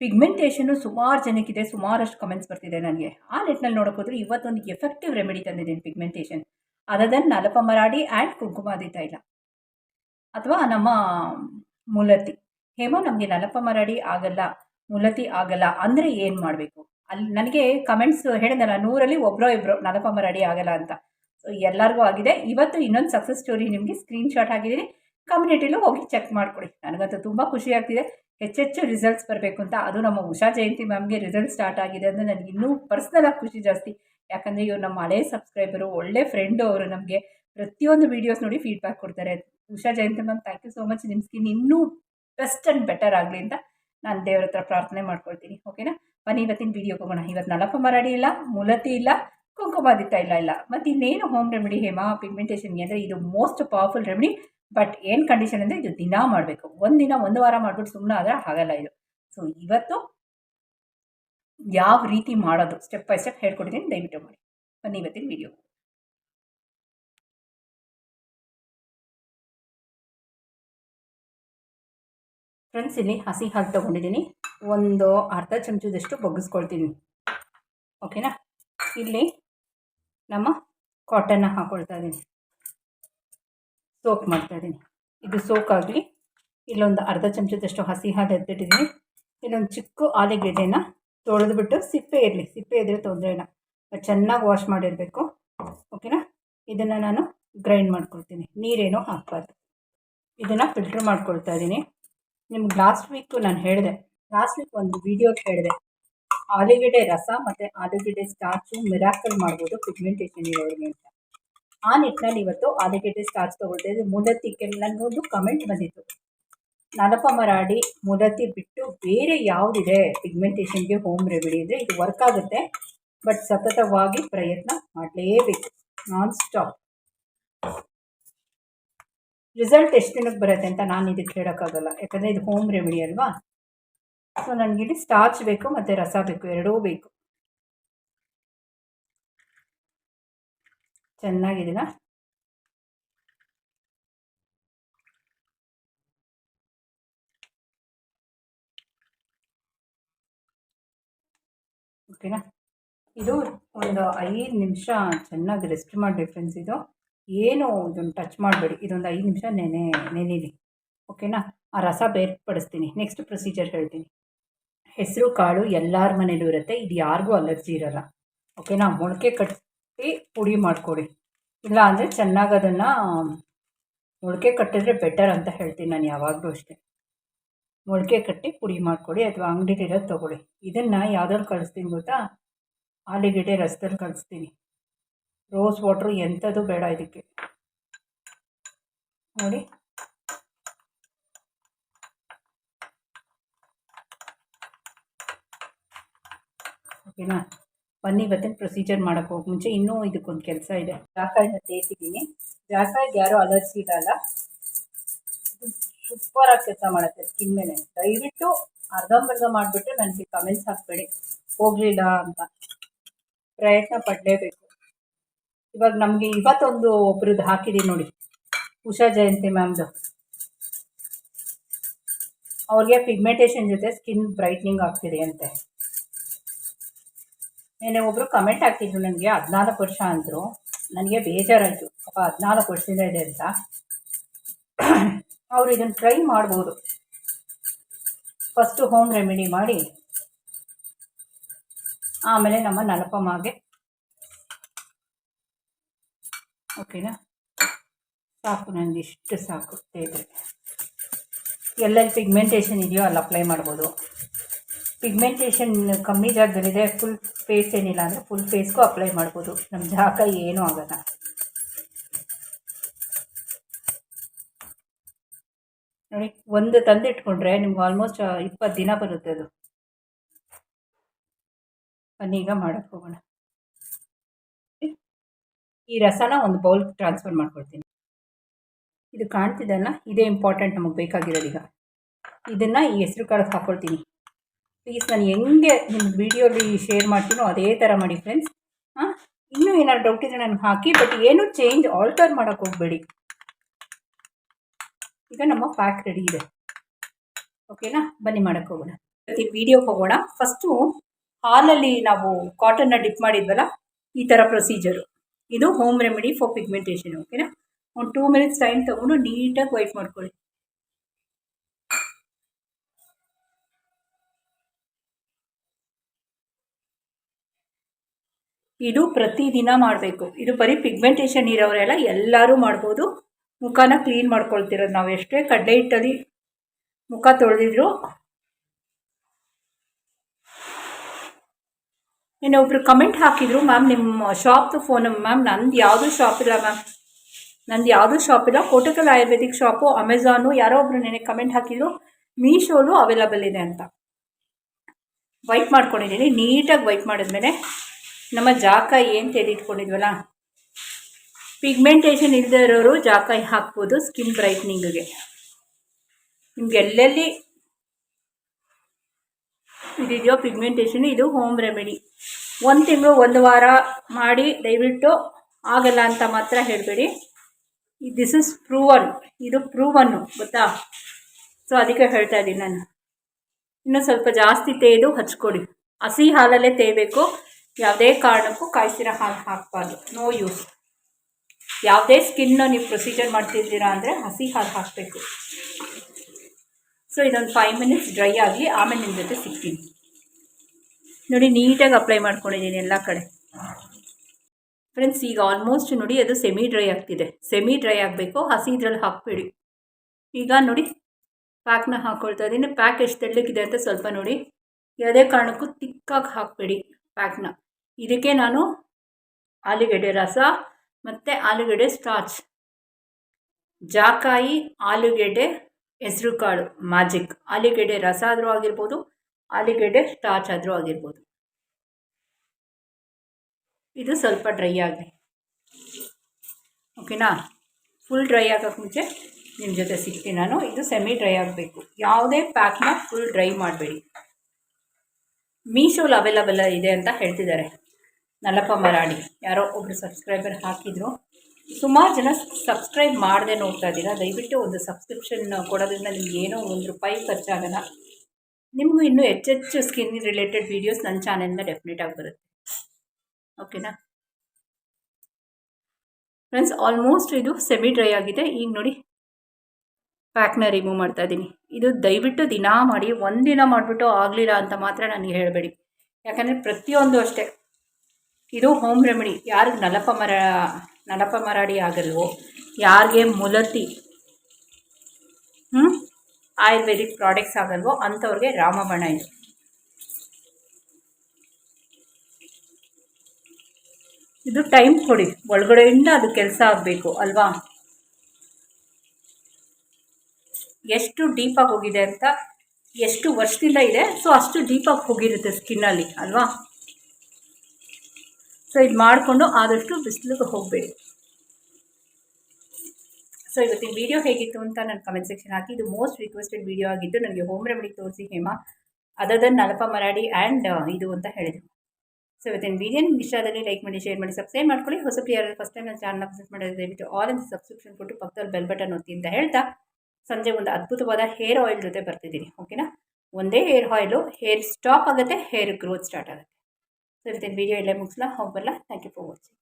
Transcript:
Pigmentation ಸುಮಾರು ಜನಕ್ಕಿದೆ, ಸುಮಾರಷ್ಟು comments ಬರ್ತಿದೆ ನನಗೆ. ಆ ನಿಟ್ಟಿನಲ್ಲಿ ನೋಡೋಕ್ಕೋದ್ರೆ ಇವತ್ತೊಂದು ಎಫೆಕ್ಟಿವ್ ರೆಮಿಡಿ ತಂದಿದ್ದೀನಿ ಪಿಗ್ಮೆಂಟೇಷನ್ ಅದನ್ನು ನಲಪ ಮರಾಡಿ ಆ್ಯಂಡ್ ಕುಂಕುಮಾದಿ ತೈಲ ಅಥವಾ ನಮ್ಮ ಮುಲತಿ. ಹೇಮೋ, ನಮಗೆ ನಲಪ ಮರಾಡಿ ಆಗಲ್ಲ, ಮುಲತಿ ಆಗಲ್ಲ ಅಂದರೆ ಏನು ಮಾಡಬೇಕು? ಅಲ್ಲಿ ನನಗೆ ಕಮೆಂಟ್ಸ್ ಹೇಳಿದಲ್ಲ ನೂರಲ್ಲಿ ಒಬ್ಬರೋ ಇಬ್ಬರು ನಲಪ ಮರಾಡಿ ಆಗಲ್ಲ ಅಂತ. ಸೊ ಎಲ್ಲರಿಗೂ ಆಗಿದೆ. ಇವತ್ತು ಇನ್ನೊಂದು ಸಕ್ಸಸ್ ಸ್ಟೋರಿ ನಿಮಗೆ ಸ್ಕ್ರೀನ್ಶಾಟ್ ಆಗಿದ್ದೀನಿ ಕಮ್ಯುನಿಟಿಲೂ ಹೋಗಿ ಚೆಕ್ ಮಾಡಿಕೊಡಿ. ನನಗಂತೂ ತುಂಬ ಖುಷಿ ಆಗ್ತಿದೆ. ಹೆಚ್ಚೆಚ್ಚು ರಿಸಲ್ಟ್ಸ್ ಬರಬೇಕು ಅಂತ. ಅದು ನಮ್ಮ ಉಷಾ ಜಯಂತಿ ಮ್ಯಾಮ್ಗೆ ರಿಸಲ್ಟ್ ಸ್ಟಾರ್ಟ್ ಆಗಿದೆ ಅಂದರೆ ನನಗೆ ಇನ್ನೂ ಪರ್ಸ್ನಲಾಗಿ ಖುಷಿ ಜಾಸ್ತಿ. ಯಾಕಂದರೆ ಇವರು ನಮ್ಮ ಹಳೆಯ ಸಬ್ಸ್ಕ್ರೈಬರು ಒಳ್ಳೆ ಫ್ರೆಂಡು ಅವರು ನಮಗೆ. ಪ್ರತಿಯೊಂದು ವೀಡಿಯೋಸ್ ನೋಡಿ ಫೀಡ್ಬ್ಯಾಕ್ ಕೊಡ್ತಾರೆ. Usha Jayanti ma'am thank you so much ನಿಮ್ಮ ಸ್ಕಿನ್ ಇನ್ನೂ ಬೆಸ್ಟ್ ಆ್ಯಂಡ್ ಬೆಟರ್ ಆಗಲಿ ಅಂತ ನಾನು ದೇವ್ರ ಹತ್ರ ಪ್ರಾರ್ಥನೆ ಮಾಡ್ಕೊಳ್ತೀನಿ. ಓಕೆನಾ ಬನ್ನಿ, ಇವತ್ತಿನ ವೀಡಿಯೋಗೆ ಹೋಗೋಣ. ಇವತ್ತು ನಲಪ ಮರಾಡಿ ಇಲ್ಲ, ಮುಲತಿ ಇಲ್ಲ ಕುಂಕುಮಾದಿತ್ತ ಇಲ್ಲ ಇಲ್ಲ. ಮತ್ತು ಇನ್ನೇನು ಹೋಮ್ ರೆಮಿಡಿ ಹೇಮಾ ಪಿಗ್ಮೆಂಟೇಷನ್ಗೆ ಅಂದರೆ ಇದು ಮೋಸ್ಟ್ ಪವರ್ಫುಲ್ ರೆಮಿಡಿ ಬಟ್ ಏನು ಕಂಡೀಷನ್ ಅಂದರೆ ಇದು ದಿನ ಮಾಡಬೇಕು. ಒಂದು ದಿನ, ಒಂದು ವಾರ ಮಾಡಿಬಿಟ್ಟು ಸುಮ್ಮನೆ ಆದರೆ ಆಗಲ್ಲ ಇದು. ಸೊ ಇವತ್ತು ಯಾವ ರೀತಿ ಮಾಡೋದು ಸ್ಟೆಪ್ ಬೈ ಸ್ಟೆಪ್ ಹೇಳ್ಕೊಟ್ಟಿದ್ದೀನಿ, ದಯವಿಟ್ಟು ಮಾಡಿ. ಬನ್ನಿ ಇವತ್ತಿನ ವಿಡಿಯೋ ಫ್ರೆಂಡ್ಸ್ ಇಲ್ಲಿ ಹಸಿ ಹಾಲು ತೊಗೊಂಡಿದ್ದೀನಿ. ಒಂದು ಅರ್ಧ ಚಮಚದಷ್ಟು ಬಗ್ಗಿಸ್ಕೊಳ್ತೀನಿ. ಓಕೆನಾ ಇಲ್ಲಿ ನಮ್ಮ ಕಾಟನ್ನ ಹಾಕ್ಕೊಳ್ತಾ ಇದ್ದೀನಿ. ಸೋಕ್ ಮಾಡ್ತಾ ಇದ್ದೀನಿ. ಇದು ಸೋಕ್ ಆಗಲಿ ಇಲ್ಲೊಂದು ಅರ್ಧ ಚಮಚದಷ್ಟು ಹಸಿ ಹಾಲು ಎದ್ದಿಟ್ಟಿದ್ದೀನಿ ಇಲ್ಲೊಂದು ಚಿಕ್ಕ ಆಲೂಗೆಡ್ಡೆನ ತೊಳೆದ್ಬಿಟ್ಟು ಸಿಪ್ಪೆ ಇರಲಿ. ಸಿಪ್ಪೆ ಇದ್ದರೆ ತೊಂದರೆ ಇಲ್ಲ. ಚೆನ್ನಾಗಿ ವಾಶ್ ಮಾಡಿರಬೇಕು. ಓಕೆನಾ ಇದನ್ನು ನಾನು ಗ್ರೈಂಡ್ ಮಾಡ್ಕೊಳ್ತೀನಿ. ನೀರೇನು ಹಾಕ್ಬಾರ್ದು. ಇದನ್ನು ಫಿಲ್ಟ್ರ್ ಮಾಡ್ಕೊಳ್ತಾ ಇದ್ದೀನಿ. ನಿಮ್ಗೆ ಲಾಸ್ಟ್ ವೀಕು ನಾನು ಹೇಳಿದೆ. ಲಾಸ್ಟ್ ವೀಕ್ ಒಂದು ವಿಡಿಯೋ ಹೇಳಿದೆ ಆಲೂಗೆಡ್ಡೆ ರಸ ಮತ್ತು ಆಲೂಗೆಡ್ಡೆ ಸ್ಟಾರ್ಚು ಮಿರಾಕಲ್ ಮಾಡ್ಬೋದು ಪಿಗ್ಮೆಂಟೇಷನ್ ಇರೋರಿಗೆ ಅಂತ. ಆ ನಿಟ್ಟಿನಲ್ಲಿ ಇವತ್ತು ಆಲೂಗೆಡ್ಡೆ ಸ್ಟಾರ್ಚ್ ತೊಗೊಳ್ತಾ ಇದ್ದೆ ಮುದತ್ತಿಗೆ ನನಗೊಂದು ಕಮೆಂಟ್ ಬಂದಿತ್ತು. ನಾನಪ್ಪ ಮರಾಡಿ ಮುದತಿ ಬಿಟ್ಟು ಬೇರೆ ಯಾವುದಿದೆ? ಪಿಗ್ಮೆಂಟೇಷನ್ಗೆ ಹೋಮ್ ರೆಮಿಡಿ ಅಂದರೆ ಇದು ವರ್ಕ್ ಆಗುತ್ತೆ. ಬಟ್ ಸತತವಾಗಿ ಪ್ರಯತ್ನ ಮಾಡಲೇಬೇಕು. ನಾನ್ ಸ್ಟಾಪ್ ರಿಸಲ್ಟ್ ಎಷ್ಟು ದಿನಕ್ಕೆ ಬರುತ್ತೆ ಅಂತ ನಾನು ಇದಕ್ಕೆ ಹೇಳೋಕ್ಕಾಗಲ್ಲ. ಯಾಕಂದರೆ ಇದು ಹೋಮ್ ರೆಮಿಡಿ ಅಲ್ವಾ? ಸೊ ನನಗಿಲ್ಲಿ ಸ್ಟಾರ್ಚ್ ಬೇಕು ಮತ್ತು ರಸ ಬೇಕು. ಎರಡೂ ಬೇಕು. ಚೆನ್ನಾಗಿದ್ದೀನ ಓಕೆನಾ? ಇದು ಒಂದು ಐದು ನಿಮಿಷ ಚೆನ್ನಾಗಿ ರೆಸ್ಟ್ ಮಾಡಿ ಫ್ರೆಂಡ್ಸ್ ಇದು. ಏನು ಇದನ್ನು ಟಚ್ ಮಾಡಬೇಡಿ. ಇದೊಂದು ಐದು ನಿಮಿಷ ನೆನೆ, ನೆನೀಲಿ. ಓಕೆನಾ? ಆ ರಸ ಬೇರ್ಪಡಿಸ್ತೀನಿ. ನೆಕ್ಸ್ಟ್ ಪ್ರೊಸೀಜರ್ ಹೇಳ್ತೀನಿ. ಹೆಸರು, ಕಾಳು ಎಲ್ಲರ ಮನೇಲೂ ಇರುತ್ತೆ. ಇದು ಯಾರಿಗೂ ಅಲರ್ಜಿ ಇರೋಲ್ಲ. ಓಕೆನಾ? ಮೊಳಕೆ ಕಟ್ಟಿ ಪುಡಿ ಮಾಡಿಕೊಡಿ. ಇಲ್ಲ ಅಂದರೆ ಚೆನ್ನಾಗಿ ಅದನ್ನು, ಮೊಳಕೆ ಕಟ್ಟಿದ್ರೆ ಬೆಟರ್ ಅಂತ ಹೇಳ್ತೀನಿ ನಾನು ಯಾವಾಗಲೂ ಅಷ್ಟೇ. ಮೊಳಕೆ ಕಟ್ಟಿ ಪುಡಿ ಮಾಡಿಕೊಡಿ, ಅಥವಾ ಅಂಗಡಿಲಿರೋದು ತೊಗೊಳ್ಳಿ. ಇದನ್ನು ಯಾವ್ದ್ರಲ್ಲಿ ಕಳಿಸ್ತೀನಿ ಗೊತ್ತಾ? ಆಲೂಗೆಡ್ಡೆ ರಸದಲ್ಲಿ ಕಳಿಸ್ತೀನಿ. ರೋಸ್ ವಾಟ್ರು ಎಂಥದ್ದು ಬೇಡ ಇದಕ್ಕೆ. ನೋಡಿ. ಓಕೆನಾ? ಬನ್ನಿ, ಇವತ್ತಿನ ಪ್ರೊಸೀಜರ್ ಮಾಡೋಕ್ಕೆ ಹೋಗಿ, ಮುಂಚೆ ಇನ್ನೂ ಇದಕ್ಕೊಂದು ಕೆಲಸ ಇದೆ. ಜಾಕಾಯಿನ ತೇಸಿದ್ದೀನಿ ಜಾಕಾಯಿಗೆ ಯಾರೂ ಅಲರ್ಜಿ ಇರಲ್ಲ ಸೂಪರಾಗಿ ಕೆಲಸ ಮಾಡುತ್ತೆ ಸ್ಕಿನ್ ಮೇಲೆ. ದಯವಿಟ್ಟು ಅರ್ಧಂಬರ್ಧ ಮಾಡಿಬಿಟ್ಟು ನನಗೆ ಕಮೆಂಟ್ಸ್ ಹಾಕಬೇಡಿ. ಹೋಗಲಿಲ್ಲ ಅಂತ. ಪ್ರಯತ್ನ ಪಡಲೇಬೇಕು. ಇವಾಗ ನಮಗೆ ಇವತ್ತೊಂದು ಒಬ್ರದ್ದು ಹಾಕಿದ್ದೀನಿ ನೋಡಿ. ಉಷಾ ಜಯಂತಿ ಮ್ಯಾಮ್ದು. ಅವ್ರಿಗೆ ಪಿಗ್ಮೆಂಟೇಷನ್ ಜೊತೆ ಸ್ಕಿನ್ ಬ್ರೈಟ್ನಿಂಗ್ ಆಗ್ತಿದೆ ಅಂತೆ. ನೆನೆ ಒಬ್ಬರು ಕಮೆಂಟ್ ಹಾಕಿದ್ರು ನನಗೆ ಹದಿನಾಲ್ಕು ವರ್ಷ ಅಂದರು. ನನಗೆ ಬೇಜಾರಾಯಿತು. ಪಾಪ ಹದಿನಾಲ್ಕು ವರ್ಷದಿಂದ ಇದೆ ಅಂತ. ಅವರು ಇದನ್ನು ಟ್ರೈ ಮಾಡ್ಬೋದು. ಫಸ್ಟು ಹೋಮ್ ರೆಮಿಡಿ ಮಾಡಿ. ಆಮೇಲೆ ನಮ್ಮ ನಲಪಮ್ಮಗೆ. ಓಕೆನಾ ಸಾಕು ನನಗೆ ಇಷ್ಟು ಸಾಕು. ಎಲ್ಲೆಲ್ಲಿ ಪಿಗ್ಮೆಂಟೇಷನ್ ಇದೆಯೋ ಅಲ್ಲಿ ಅಪ್ಲೈ ಮಾಡ್ಬೋದು. ಪಿಗ್ಮೆಂಟೇಷನ್ ಕಮ್ಮಿ ಜಾಗದಲ್ಲಿದೆ ಫುಲ್ ಫೇಸ್ ಏನಿಲ್ಲ ಅಂದರೆ ಫುಲ್ ಫೇಸ್ಗೂ ಅಪ್ಲೈ ಮಾಡ್ಬೋದು. ನಮ್ಮ ಜಾಕ ಏನೂ ಆಗಲ್ಲ. ನೋಡಿ, ಒಂದು ತಂದಿಟ್ಕೊಂಡ್ರೆ ನಿಮ್ಗೆ ಆಲ್ಮೋಸ್ಟ್ ಇಪ್ಪತ್ತು ದಿನ ಬರುತ್ತೆ ಅದು. ಬನ್ನೀಗ ಮಾಡೋಕ್ಕೆ ಹೋಗೋಣ. ಈ ರಸನ ಒಂದು ಬೌಲ್ ಟ್ರಾನ್ಸ್ಫರ್ ಮಾಡ್ಕೊಡ್ತೀನಿ. ಇದು ಕಾಣ್ತಿದ್ದಲ್ಲ ಇದೇ ಇಂಪಾರ್ಟೆಂಟ್ ನಮಗೆ ಬೇಕಾಗಿರೋದೀಗ. ಇದನ್ನು ಈ ಹೆಸರು ಕಾಳಕ್ಕೆ ಹಾಕ್ಕೊಳ್ತೀನಿ ಪ್ಲೀಸ್ ನಾನು ಹೆಂಗೆ ನಿಮ್ಮ ವೀಡಿಯೋಲಿ ಶೇರ್ ಮಾಡ್ತೀನೋ ಅದೇ ಥರ ಮಾಡಿ ಫ್ರೆಂಡ್ಸ್ ಹಾಂ, ಇನ್ನೂ ಏನಾದ್ರು ಡೌಟ್ ಇದ್ರೆ ನನಗೆ ಹಾಕಿ ಬಟ್ ಏನೂ ಚೇಂಜ್ ಆಲ್ಟರ್ ಮಾಡೋಕ್ಕೆ ಹೋಗಬೇಡಿ. ಈಗ ನಮ್ಮ ಪ್ಯಾಕ್ ರೆಡಿ ಇದೆ. ಓಕೆನಾ ಬನ್ನಿ ಮಾಡೋಕ್ಕೆ ಹೋಗೋಣ. ಪ್ರತಿ ವಿಡಿಯೋಗೆ ಹೋಗೋಣ. ಫಸ್ಟು ಹಾಲಲ್ಲಿ ನಾವು ಕಾಟನ್ನ ಡಿಪ್ ಮಾಡಿದ್ವಲ್ಲ, ಈ ಥರ ಪ್ರೊಸೀಜರು ಇದು ಹೋಮ್ ರೆಮಿಡಿ ಫಾರ್ ಪಿಗ್ಮೆಂಟೇಷನ್ ಓಕೆನಾ ಒಂದು ಟೂ ಮಿನಿಟ್ಸ್ ಟೈಮ್ ತೊಗೊಂಡು ನೀಟಾಗಿ ವೈಟ್ ಮಾಡ್ಕೊಳ್ಳಿ. ಇದು ಪ್ರತಿದಿನ ಮಾಡಬೇಕು. ಇದು ಬರೀ ಪಿಗ್ಮೆಂಟೇಷನ್ ಇರೋರೆಲ್ಲ ಎಲ್ಲರೂ ಮಾಡ್ಬೋದು. ಮುಖನ ಕ್ಲೀನ್ ಮಾಡ್ಕೊಳ್ತಿರೋದು ನಾವು ಎಷ್ಟೇ ಕಡ್ಡೆ ಹಿಟ್ಟಲ್ಲಿ ಮುಖ ತೊಳೆದಿದ್ರು. ಇನ್ನೊಬ್ರು ಕಮೆಂಟ್ ಹಾಕಿದ್ರು, ಮ್ಯಾಮ್ ನಿಮ್ಮ ಶಾಪ್ದು ಫೋನ್ ಮ್ಯಾಮ್, ನಂದು ಯಾವುದೂ ಶಾಪ್ ಇಲ್ಲ, ಮ್ಯಾಮ್. ನಂದು ಯಾವುದೂ ಶಾಪ್ ಇಲ್ಲ. ಕೋಟಕಲ್ ಆಯುರ್ವೇದಿಕ್ ಶಾಪು ಅಮೆಝಾನು ಯಾರೋ ಒಬ್ರು ನೆನೆ ಕಮೆಂಟ್ ಹಾಕಿದ್ರು ಮೀಶೋಲು ಅವೈಲಬಲ್ ಇದೆ ಅಂತ. ವೈಟ್ ಮಾಡ್ಕೊಂಡಿದ್ದೀನಿ ನೀಟಾಗಿ ವೈಟ್ ಮಾಡಿದ್ಮೇಲೆ ನಮ್ಮ ಜಾಕಾಯಿ ಏನು ತೆಗೆದಿಟ್ಕೊಂಡಿದ್ವಲ್ಲ? ಪಿಗ್ಮೆಂಟೇಷನ್ ಇಲ್ಲದೇ ಇರೋರು ಜಾಕಾಯಿ ಹಾಕ್ಬೋದು ಸ್ಕಿನ್ ಬ್ರೈಟ್ನಿಂಗ್ಗೆ ನಿಮ್ಗೆ ಎಲ್ಲೆಲ್ಲಿ ಇದಿದೆಯೋ ಪಿಗ್ಮೆಂಟೇಷನ್ ಇದು ಹೋಮ್ ರೆಮಿಡಿ ಒಂದು ತಿಂಗಳು, ಒಂದು ವಾರ ಮಾಡಿ ದಯವಿಟ್ಟು ಆಗಲ್ಲ ಅಂತ ಮಾತ್ರ ಹೇಳಬೇಡಿ. ದಿಸ್ ಇಸ್ ಪ್ರೂವನ್ ಇದು ಪ್ರೂವನ್ನು ಗೊತ್ತಾ? ಸೊ ಅದಕ್ಕೆ ಹೇಳ್ತಾ ಇದ್ದೀನಿ ನಾನು. ಇನ್ನೂ ಸ್ವಲ್ಪ ಜಾಸ್ತಿ ತೇದು ಹಚ್ಕೊಡಿ. ಹಸಿ ಹಾಲಲ್ಲೇ ತೇಯಬೇಕು ಯಾವುದೇ ಕಾರಣಕ್ಕೂ ಕಾಯಿಸಿರೋ ಹಾಲು ಹಾಕಬಾರ್ದು. ನೋ ಯೂಸ್ ಯಾವುದೇ ಸ್ಕಿನ್ನ ನೀವು ಪ್ರೊಸೀಜರ್ ಮಾಡ್ತಿದ್ದೀರಾ ಅಂದರೆ ಹಸಿ ಹಾಲು ಹಾಕಬೇಕು. ಸೊ ಇದೊಂದು ಫೈವ್ ಮಿನಿಟ್ಸ್ ಡ್ರೈ ಆಗಲಿ ಆಮೇಲೆ ನಿಮ್ಮ ಜೊತೆ ಸಿಗ್ತೀನಿ. ನೋಡಿ, ನೀಟಾಗಿ ಅಪ್ಲೈ ಮಾಡ್ಕೊಂಡಿದ್ದೀನಿ ಎಲ್ಲ ಕಡೆ. ಫ್ರೆಂಡ್ಸ್ ಈಗ ಆಲ್ಮೋಸ್ಟ್ ನೋಡಿ, ಅದು ಸೆಮಿ ಡ್ರೈ ಆಗ್ತಿದೆ. ಸೆಮಿ ಡ್ರೈ ಆಗಬೇಕು, ಹಸಿ ಇದ್ರಲ್ಲಿ ಹಾಕಬೇಡಿ. ಈಗ ನೋಡಿ ಪ್ಯಾಕ್ನ ಹಾಕ್ಕೊಳ್ತಾ ಇದ್ದೀನಿ. ಪ್ಯಾಕ್ ಎಷ್ಟು ತೆಳ್ಳಕ್ಕಿದೆ ಅಂತ ಸ್ವಲ್ಪ ನೋಡಿ. ಯಾವುದೇ ಕಾರಣಕ್ಕೂ ತಿಕ್ಕಾಗಿ ಹಾಕಬೇಡಿ. ಪ್ಯಾಕ್ನ. ಇದಕ್ಕೆ ನಾನು ಆಲೂಗೆಡ್ಡೆ ರಸ ಮತ್ತು ಆಲೂಗೆಡ್ಡೆ ಸ್ಟಾರ್ಚ್ ಜಾಕಾಯಿ, ಆಲೂಗೆಡ್ಡೆ ಹೆಸರು ಕಾಳು ಮ್ಯಾಜಿಕ್ ಆಲೂಗೆಡ್ಡೆ ರಸ ಆದರೂ ಆಗಿರ್ಬೋದು, ಆಲೂಗೆಡ್ಡೆ ಸ್ಟಾರ್ಚ್ ಆದರೂ ಆಗಿರ್ಬೋದು. ಇದು ಸ್ವಲ್ಪ ಡ್ರೈ ಆಗಲಿ ಓಕೆನಾ ಫುಲ್ ಡ್ರೈ ಆಗೋಕ್ಕೆ ಮುಂಚೆ ನಿಮ್ಮ ಜೊತೆ ಸಿಗ್ತೀನಿ ನಾನು. ಇದು ಸೆಮಿ ಡ್ರೈ ಆಗಬೇಕು. ಯಾವುದೇ ಪ್ಯಾಕ್ನ ಫುಲ್ ಡ್ರೈ ಮಾಡಬೇಡಿ. ಮೀಶೋಲ್ ಅವೈಲಬಲ್ ಇದೆ ಅಂತ ಹೇಳ್ತಿದ್ದಾರೆ. ನಲ್ಲಪ್ಪ ಮರಾಡಿ ಯಾರೋ ಒಬ್ಬರು ಸಬ್ಸ್ಕ್ರೈಬರ್ ಹಾಕಿದರು. ಸುಮಾರು ಜನ ಸಬ್ಸ್ಕ್ರೈಬ್ ಮಾಡದೆ ನೋಡ್ತಾ ಇದ್ದೀರಾ? ದಯವಿಟ್ಟು ಒಂದು ಸಬ್ಸ್ಕ್ರಿಪ್ಷನ್ ಕೊಡೋದ್ರಿಂದ ನಿಮ್ಗೆ ಏನೋ ಒಂದು ರೂಪಾಯಿ ಖರ್ಚಾಗಲ್ಲ. ನಿಮಗೂ ಇನ್ನೂ ಹೆಚ್ಚೆಚ್ಚು ಸ್ಕಿನ್ ರಿಲೇಟೆಡ್ ವೀಡಿಯೋಸ್ ನನ್ನ ಚಾನೆಲ್ನ ಡೆಫಿನೆಟಾಗಿ ಬರುತ್ತೆ. ಓಕೆನಾ ಫ್ರೆಂಡ್ಸ್ ಆಲ್ಮೋಸ್ಟ್ ಇದು ಸೆಮಿ ಡ್ರೈ ಆಗಿದೆ. ಈಗ ನೋಡಿ ಪ್ಯಾಕ್ನ ರಿಮೂವ್ ಮಾಡ್ತಾ ಇದ್ದೀನಿ. ಇದು ದಯವಿಟ್ಟು ದಿನ ಮಾಡಿ ಒಂದಿನ ಮಾಡಿಬಿಟ್ಟು ಆಗಲಿಲ್ಲ ಅಂತ ಮಾತ್ರ ನನಗೆ ಹೇಳಬೇಡಿ. ಯಾಕಂದರೆ ಪ್ರತಿಯೊಂದು ಅಷ್ಟೇ. ಇದು ಹೋಮ್ ರೆಮಿಡಿ ಯಾರಿಗೆ ನಲಪ ಮರ, ನಲಪ ಮರಾಡಿ ಆಗಲ್ವೋ, ಯಾರಿಗೆ ಮುಲತಿ ಹ್ಞೂ ಆಯುರ್ವೇದಿಕ್ ಪ್ರಾಡಕ್ಟ್ಸ್ ಆಗಲ್ವೋ ಅಂಥವ್ರಿಗೆ ರಾಮಬಣ ಇದು. ಇದು ಟೈಮ್ ಕೊಡಿ. ಒಳಗಡೆಯಿಂದ ಅದು ಕೆಲಸ ಆಗಬೇಕು, ಅಲ್ವಾ? ಎಷ್ಟು ಡೀಪಾಗಿ ಹೋಗಿದೆ ಅಂತ ಎಷ್ಟು ವರ್ಷದಿಂದ ಇದೆ ಸೊ ಅಷ್ಟು ಡೀಪಾಗಿ ಹೋಗಿರುತ್ತೆ ಸ್ಕಿನ್ನಲ್ಲಿ ಅಲ್ವಾ? ಸೊ ಇದು ಮಾಡಿಕೊಂಡು ಆದಷ್ಟು ಬಿಸಿಲಿಗೆ ಹೋಗಬೇಡಿ. ಸೊ ಇವತ್ತಿನ ವಿಡಿಯೋ ಹೇಗಿತ್ತು ಅಂತ ನಾನು ಕಮೆಂಟ್ ಸೆಕ್ಷನ್ ಹಾಕಿ. ಇದು ಮೋಸ್ಟ್ ರಿಕ್ವೆಸ್ಟೆಡ್ ವಿಡಿಯೋ ಆಗಿದ್ದು ನನಗೆ ಹೋಮ್ ರೆಮಿಡಿ ತೋರಿಸಿ ಹೇಮಾ. ಅದರ್ ನಲಪ ಮರಾಡಿ ಆ್ಯಂಡ್ ಇದು ಅಂತ ಹೇಳಿದೆ ಸೊ ಇವತ್ತಿನ ವಿಡಿಯೋ ನಿಮ್ಗೆ ಇಷ್ಟ ಆದಲ್ಲಿ ಲೈಕ್ ಮಾಡಿ ಶೇರ್ ಮಾಡಿ ಸಬ್ಸ್ಕ್ರೈಬ್ ಮಾಡ್ಕೊಳ್ಳಿ. ಹೊಸ ಯಾರು ಫಸ್ಟ್ ಟೈಮ್ ನಾನು ಚಾನಲ್ ವಿಸಿಟ್ ಮಾಡಿದ್ರೆ ದಯವಿಟ್ಟು ಆಲ್ ಅಂತ ಸಬ್ಸ್ಕ್ರಿಪ್ಷನ್ ಕೊಟ್ಟು ಪಕ್ಕದಲ್ಲಿ ಬೆಲ್ ಬಟನ್ ಒತ್ತಿ ಅಂತ ಹೇಳ್ತಾ. ಸಂಜೆ ಒಂದು ಅದ್ಭುತವಾದ ಹೇರ್ ಆಯಿಲ್ ಜೊತೆ ಬರ್ತಿದ್ದೀನಿ ಓಕೆನಾ ಒಂದೇ ಹೇರ್ ಆಯಿಲು ಹೇರ್ ಸ್ಟಾಪ್ ಆಗುತ್ತೆ, ಹೇರ್ ಗ್ರೋತ್ ಸ್ಟಾರ್ಟ್ ಆಗುತ್ತೆ. ಸೊ ವಿಡಿಯೋ ಎಲ್ಲೇ ಮುಗಿಸ್ಲಾ ಹೋಗಲ್ಲ ಥ್ಯಾಂಕ್ ಯು ಫಾರ್ ವಾಚಿಂಗ್